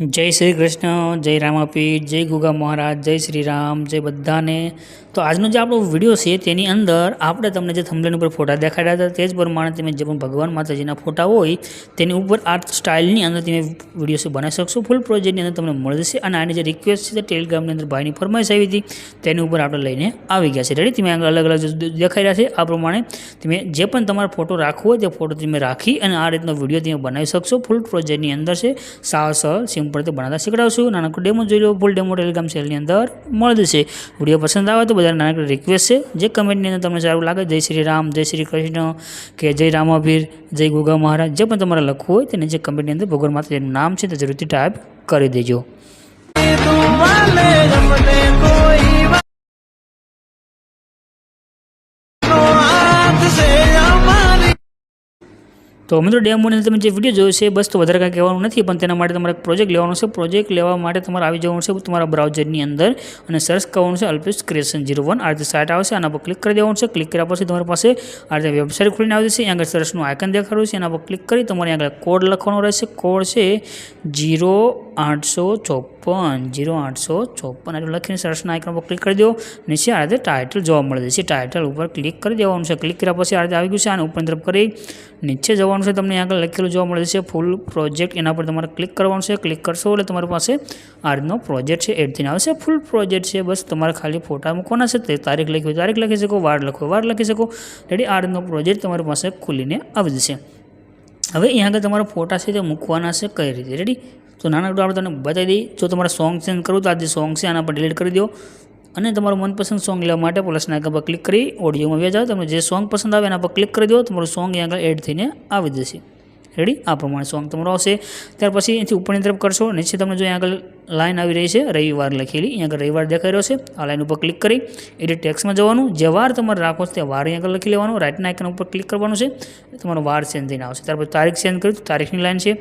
જય શ્રી કૃષ્ણ, જય રામાપીઠ જય ગુગા મહારાજ, જય શ્રી રામ, જય બધાને. તો આજનો જે આપણો વીડિયો છે તેની અંદર આપણે તમને જે થંબલેન ઉપર ફોટા દેખાડ્યા હતા તે જ પ્રમાણે તમે જે પણ ભગવાન માતાજીના ફોટા હોય તેની ઉપર આ સ્ટાઇલની અંદર તમે વીડિયો છે બનાવી શકશો. ફૂલ પ્રોજેક્ટની અંદર તમને મળી જશે અને આની જે રિક્વેસ્ટ છે તે ટેલિગ્રામની અંદર ભાઈની ફરમાઈશ આવી હતી. તેની ઉપર આપણે લઈને આવી ગયા છે. રેડી તમે અલગ અલગ દેખાઈ રહ્યા છે. આ પ્રમાણે તમે જે પણ તમારો ફોટો રાખવો હોય તે ફોટો તમે રાખી અને આ રીતનો વીડિયો તમે બનાવી શકશો. ફૂલ પ્રોજેક્ટની અંદર છે. સાવ સરળ સિમ્પલથી બનાવતા શીખડાવશું. નાનકડો ડેમો જોઈ લો. ફૂલ ડેમો ટેલિગ્રામ સેલની અંદર મળી જશે વીડિયો પસંદ આવે તો બધા નાનકડી રિક્વેસ્ટ છે. જે કમેન્ટની અંદર તમને સારું લાગે, જય શ્રી રામ, જય શ્રી કૃષ્ણ કે જય રામાભીર, જય ગોગા મહારાજ, જે પણ તમારે લખવું હોય તેને જે કમેન્ટની અંદર ભગવાન માતાજીનું નામ છે તે જરૂરથી ટાઈપ કરી દેજો. તો મિત્રો ડેમોની તમે જે વીડિયો જોયો છે બસ તો વધારે કાંઈ કહેવાનું નથી, પણ તેના માટે તમારે પ્રોજેક્ટ લેવાનો છે. પ્રોજેક્ટ લેવા માટે તમારે આવી જવાનું છે તમારા બ્રાઉઝરની અંદર અને સર્ચ કરવાનું છે અલ્પેશ ક્રિએશન જીરો વન આ રીતે સાઇટ આવશે, આના પર ક્લિક કરી દેવાનું છે. ક્લિક કર્યા પછી તમારી પાસે આ રીતે વેબસાઇટ ખોલીને આવી જશે. આગળ સર્ચનું આઇકન દેખાડું છે, એના પર ક્લિક કરી તમારે આગળ કોડ લખવાનો રહેશે. કોડ છે જીરો આઠસો ચોપન જીરો આઠસો ચોપન. એટલું લખીને સર્ચના આઇકન પર ક્લિક કરી દો. નીચે આ રીતે ટાઇટલ જોવા મળે છે ટાઇટલ ઉપર ક્લિક કરી દેવાનું છે. ક્લિક કર્યા પછી આ રીતે આવી ગયું છે. અને ઉપર તરફ કરી નીચે જવાનું છે, તમને આગળ લખેલું જોવા મળે છે ફૂલ પ્રોજેક્ટ એના પર તમારે ક્લિક કરવાનું છે ક્લિક કરશો એટલે તમારી પાસે આ રીતનો પ્રોજેક્ટ છે, એડ થઈને આવશે. ફૂલ પ્રોજેક્ટ છે, બસ તમારે ખાલી ફોટા મૂકવાના છે, તે તારીખ લખી તારીખ લખી શકો, વાર લખો વાર લખી શકો. રેડી આ રીતનો પ્રોજેક્ટ તમારી પાસે ખુલીને આવી જશે. હવે અહીંયા આગળ તમારા ફોટા છે તે મૂકવાના છે, કઈ રીતે? રેડી તો નાનકડું આપણે તમને બતાવી દઈએ. જો તમારે સોંગ ચેન્જ કરવું તો આજે સોંગ છે, આના પર ડિલીટ કરી દો. અને તમારું મનપસંદ સોંગ લેવા માટે પ્લસના આઇકન પર ક્લિક કરી ઓડિયોમાં વ્યા જાઓ તમને જે સોંગ પસંદ આવે એના પર ક્લિક કરી દો, તમારું સોંગ અહીંયા આગળ એડ થઈને આવી જશે. રેડી આ પ્રમાણે સોંગ તમારો આવશે. ત્યાર પછી અહીંથી ઉપરની તરફ કરશો, નીચે તમને જો અહીંયા આગળ લાઇન આવી રહી છે, રવિવાર લખેલી, અહીંયા આગળ રવિવાર દેખાઈ રહ્યો છે. આ લાઈન ઉપર ક્લિક કરી એડિટ ટેક્સમાં જવાનું, જે વાર તમારે રાખો છો તે વાર અહીંયા આગળ લખી લેવાનું રાઇટના આઇકન ઉપર ક્લિક કરવાનું છે, તમારો વાર ચેન્જ થઈને આવશે. ત્યાર પછી તારીખ ચેન્જ કર્યું તારીખની લાઈન છે.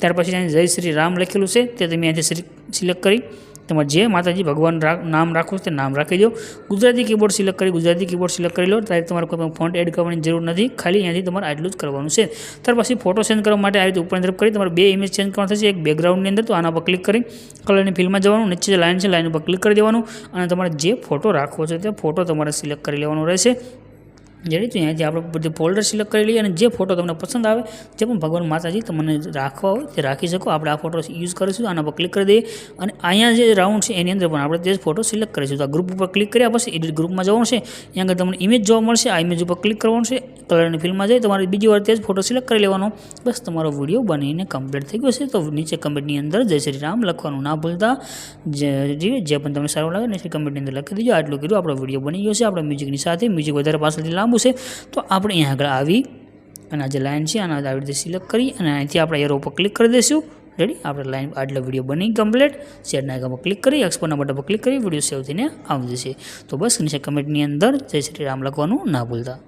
ત્યાર પછી અહીં જય શ્રી રામ લખેલું છે, તે તમે અહીંથી સિલેક્ટ કરી તમારે જે માતાજી ભગવાન નામ રાખવું તે નામ રાખી દો. ગુજરાતી કીબોર્ડ સિલેક્ટ કરી, ગુજરાતી કીબોર્ડ સિલેક્ટ કરી લો. ત્યારે તમારે કોઈ ફોન્ટ એડ કરવાની જરૂર નથી. ખાલી અહીંયાથી તમારે આટલું જ કરવાનું છે. ત્યાર પછી ફોટો ચેન્જ કરવા માટે આ રીતે ઉપર તરફ કરી તમારે બે ઇમેજ ચેન્જ કરવાનું થશે. એક બેકગ્રાઉન્ડની અંદર તો આના પર ક્લિક કરી કલરની ફિલ્મમાં જવાનું. નીચે જે લાઈન છે લાઇન ઉપર ક્લિક કરી દેવાનું. અને તમારે જે ફોટો રાખવો છે તે ફોટો તમારે સિલેક્ટ કરી લેવાનો રહેશે. જેથી તો અહીંયાથી આપણે બધું ફોલ્ડર સિલેક્ટ કરી લઈએ અને જે ફોટો તમને પસંદ આવે, જે પણ ભગવાન માતાજી તમને રાખવા હોય તે રાખી શકો. આપણે આ ફોટો યુઝ કરીશું, આના પર ક્લિક કરી દઈએ અને અહીંયા જે રાઉન્ડ છે એની અંદર પણ આપણે તે ફોટો સિલેક્ટ કરીશું. તો આ ગ્રુપ ઉપર ક્લિક કર્યા પછી એડિટ ગ્રુપમાં જવાનું છે. અહીંયા આગળ તમને ઇમેજ જોવા મળશે. આ ઇમેજ ઉપર ક્લિક કરવાનું છે. કલરની ફિલ્મમાં જઈ તમારે બીજી વાર તે જ ફોટો સિલેક્ટ કરી લેવાનો. બસ તમારો વીડિયો બનીને કમ્પ્લીટ થઈ ગયો છે. તો નીચે કમેન્ટની અંદર જય શ્રી રામ લખવાનું ના ભૂલતા. જે જે પણ તમને સારું લાગે નીચે કમેન્ટની અંદર લખી દેજો. આટલું કર્યું, આપણો વીડિયો બની ગયો છે. આપણે મ્યુઝિકની સાથે મ્યુઝિક વધારે પાછળથી લાંબુ છે, તો આપણે અહીંયા આગળ આવી અને આ જે લાઇન છે, આના આવી રીતે સિલેક્ટ કરી અને અહીંથી આપણે એરો ઉપર ક્લિક કરી દઈશું. રેડી આપણે લાઈન, આટલો વીડિયો બની કમ્પ્લીટ શેરના આગળ ક્લિક કરી એક્સપોર્ટના બટન પર ક્લિક કરી વીડિયો સેવ થઈને આવી જશે. તો બસ નીચે કમેન્ટની અંદર જય શ્રી રામ લખવાનું ના ભૂલતા.